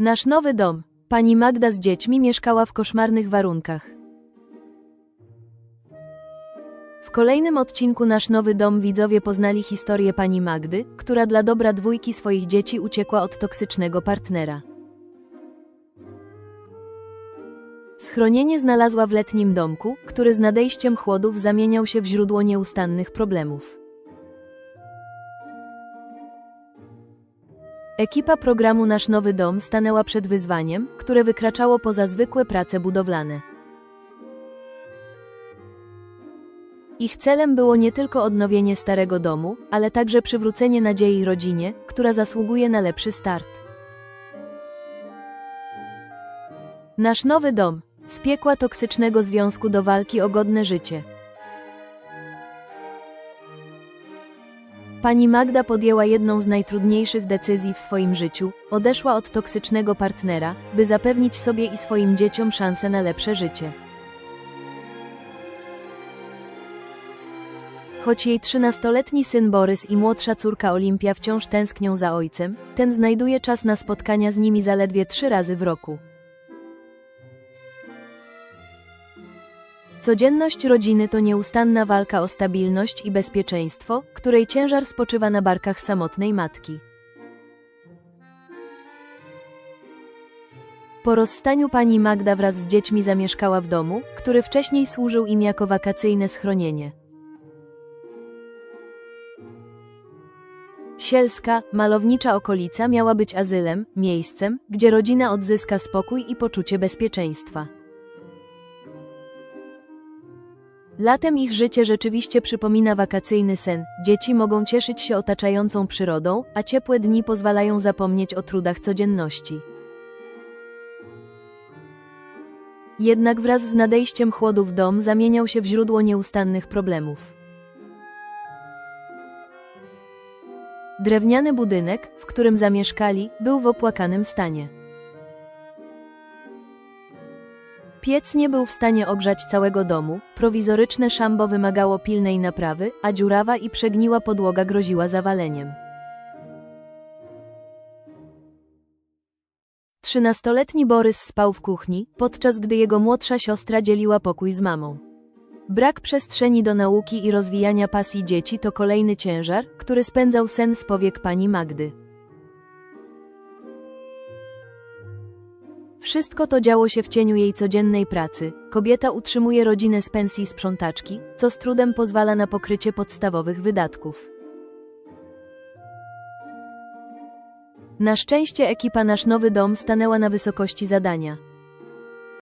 Nasz nowy dom. Pani Magda z dziećmi mieszkała w koszmarnych warunkach. W kolejnym odcinku Nasz nowy dom widzowie poznali historię pani Magdy, która dla dobra dwójki swoich dzieci uciekła od toksycznego partnera. Schronienie znalazła w letnim domku, który z nadejściem chłodów zamieniał się w źródło nieustannych problemów. Ekipa programu Nasz Nowy Dom stanęła przed wyzwaniem, które wykraczało poza zwykłe prace budowlane. Ich celem było nie tylko odnowienie starego domu, ale także przywrócenie nadziei rodzinie, która zasługuje na lepszy start. Nasz nowy dom z piekła toksycznego związku do walki o godne życie. Pani Magda podjęła jedną z najtrudniejszych decyzji w swoim życiu odeszła od toksycznego partnera, by zapewnić sobie i swoim dzieciom szansę na lepsze życie. Choć jej trzynastoletni syn Borys i młodsza córka Olimpia wciąż tęsknią za ojcem, ten znajduje czas na spotkania z nimi zaledwie trzy razy w roku. Codzienność rodziny to nieustanna walka o stabilność i bezpieczeństwo, której ciężar spoczywa na barkach samotnej matki. Po rozstaniu pani Magda wraz z dziećmi zamieszkała w domu, który wcześniej służył im jako wakacyjne schronienie. Sielska, malownicza okolica miała być azylem, miejscem, gdzie rodzina odzyska spokój i poczucie bezpieczeństwa. Latem ich życie rzeczywiście przypomina wakacyjny sen. Dzieci mogą cieszyć się otaczającą przyrodą, a ciepłe dni pozwalają zapomnieć o trudach codzienności. Jednak wraz z nadejściem chłodów dom zamieniał się w źródło nieustannych problemów. Drewniany budynek, w którym zamieszkali, był w opłakanym stanie. Piec nie był w stanie ogrzać całego domu, prowizoryczne szambo wymagało pilnej naprawy, a dziurawa i przegniła podłoga groziła zawaleniem. Trzynastoletni Borys spał w kuchni, podczas gdy jego młodsza siostra dzieliła pokój z mamą. Brak przestrzeni do nauki i rozwijania pasji dzieci to kolejny ciężar, który spędzał sen z powiek pani Magdy. Wszystko to działo się w cieniu jej codziennej pracy. Kobieta utrzymuje rodzinę z pensji sprzątaczki, co z trudem pozwala na pokrycie podstawowych wydatków. Na szczęście ekipa Nasz Nowy Dom stanęła na wysokości zadania.